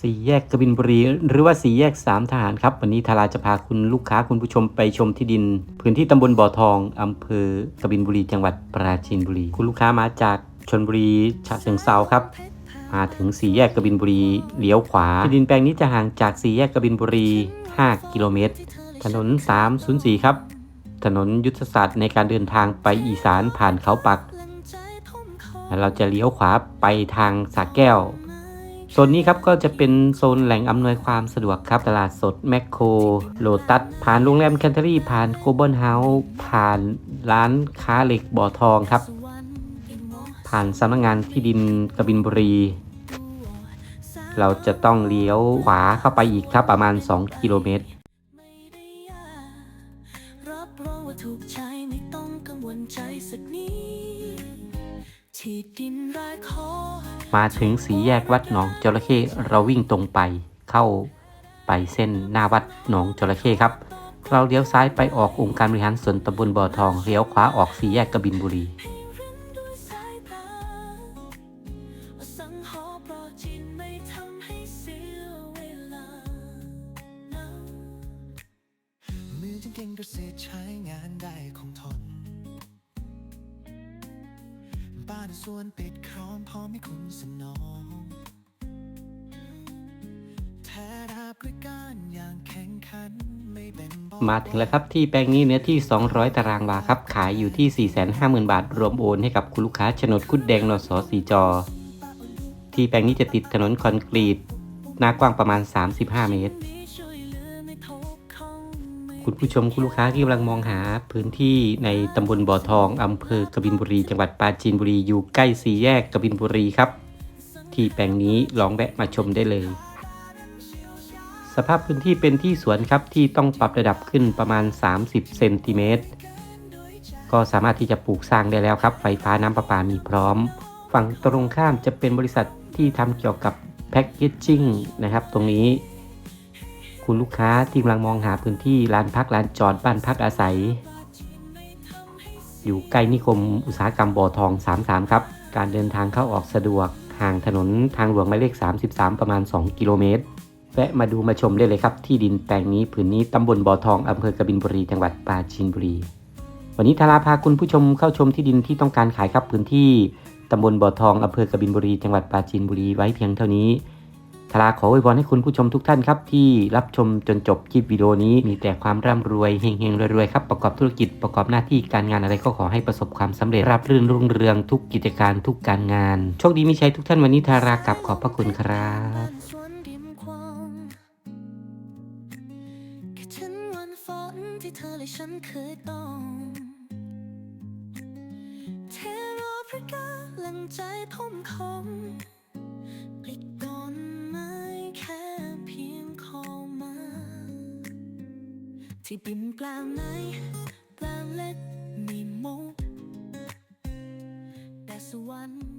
สี่แยกกบินบุรีหรือว่าสี่แยกสามทหารครับ วันนี้ทาราจะพาคุณลูกค้าคุณผู้ชมไปชมที่ดิน พื้นที่ตำบลบ่อทองอำเภอกบินบุรีจังหวัดปราจีนบุรี คุณลูกค้ามาจากชนบุรีฉะเชิงเซาครับ มาถึงสี่แยกกบินบุรีเลี้ยวขวาที่ดินแปลงนี้จะห่างจากสี่แยกกบินบุรี 5 กิโลเมตร ถนน 304 ครับ ถนนยุทธศาสตร์ในการเดินทางไปอีสานผ่านเขาปักเราจะเลี้ยวขวาไปทางสาแก้ว โซนนี้ครับก็จะเป็นโซนแหล่งอำนวยความสะดวกครับ ตลาดสดแมคโครโลตัสผ่านโรงแรมแคนเทอรี่ผ่านโกลบอลเฮาส์ผ่านร้านค้าเหล็กบ่อทองครับ ผ่านสำนักงานที่ดินกบินบุรี เราจะต้องเลี้ยวขวาเข้าไปอีกครับประมาณ 2 กิโลเมตรรับรองว่าถูกใจไม่ต้องกังวลใจสักนิด มาถึงสีแยกวัดหนองจระเข้เราวิ่งตรงไปเข้าไปเส้นหน้าวัดหนองจระเข้ครับ เราเลี้ยวซ้ายไปออกองค์การบริหารส่วนตำบลบ่อทองเลี้ยวขวาออกสีแยกกบินบุรีให้รินด้วยสายตาสังหรณ์โปรดจินไม่ทำให้เสียเวลามือจึงเก่งเกษตรใช้งานได้คงทน บ้านสวนปิดครอมพร้อมให้คุณสนองแท้ราบด้วยการอย่างแข่งขันไม่แบ่งเบามาถึงแล้วครับที่แปลงนี้เนื้อที่ 200 ตารางวาครับ ขายอยู่ที่ 450,000 บาท รวมโอนให้กับคุณลูกค้าโฉนดคุดแดงนสสีจอ ที่แปลงนี้จะติดถนนคอนกรีต หน้ากว้างประมาณ 35 เมตร คุณผู้ชมคุณลูกค้าที่กำลังมองหาพื้นที่ในตำบลบ่อทองอำเภอกบินบุรี จังหวัดปราจีนบุรีอยู่ใกล้สี่แยกกบินบุรีครับ ที่แปลงนี้ลองแวะมาชมได้เลย สภาพพื้นที่เป็นที่สวนครับที่ต้องปรับระดับขึ้นประมาณ 30เซนติเมตรก็สามารถที่จะปลูกสร้างได้แล้วครับ ไฟฟ้าน้ำประปามีพร้อม ฝั่งตรงข้ามจะเป็นบริษัทที่ทำเกี่ยวกับแพ็กเกจจิ้งนะครับ ตรงนี้ คุณลูกค้าที่กำลังมองหาพื้นที่ร้านพักร้านจอดบ้านพักอาศัย อยู่ใกล้นิคมอุตสาหกรรมบ่อทอง 33 ครับ การเดินทางเข้าออกสะดวกห่างถนนทางหลวงหมายเลข 33 ประมาณ 2 กิโลเมตรแวะมาดูมาชมได้เลยครับ ที่ดินแปลงนี้ผืนนี้ตำบลบ่อทองอำเภอกบินบุรีจังหวัดปราจีนบุรี วันนี้ทาราพาคุณผู้ชมเข้าชมที่ดินที่ต้องการขายครับพื้นที่ตำบลบ่อทองอำเภอกบินบุรีจังหวัดปราจีนบุรีไว้เพียงเท่านี้ ทาราขออวยพรให้คุณผู้ชมทุกท่านครับ ที่รับชมจนจบคลิปวิดีโอนี้มีแต่ความร่ำรวยเฮงๆรวยๆครับประกอบธุรกิจประกอบหน้าที่การงานอะไรก็ขอให้ประสบความสำเร็จราบรื่นรุ่งเรืองทุกกิจการทุกการงาน โชคดีมีชัยทุกท่านวันนี้ทารากับขอบพระคุณครับที่เธอและฉันเคยต้องเทรอพระกาลังใจผมคง ที่ดินแปลงไหนแปลงเล็กมีมุกแต่สวรรค์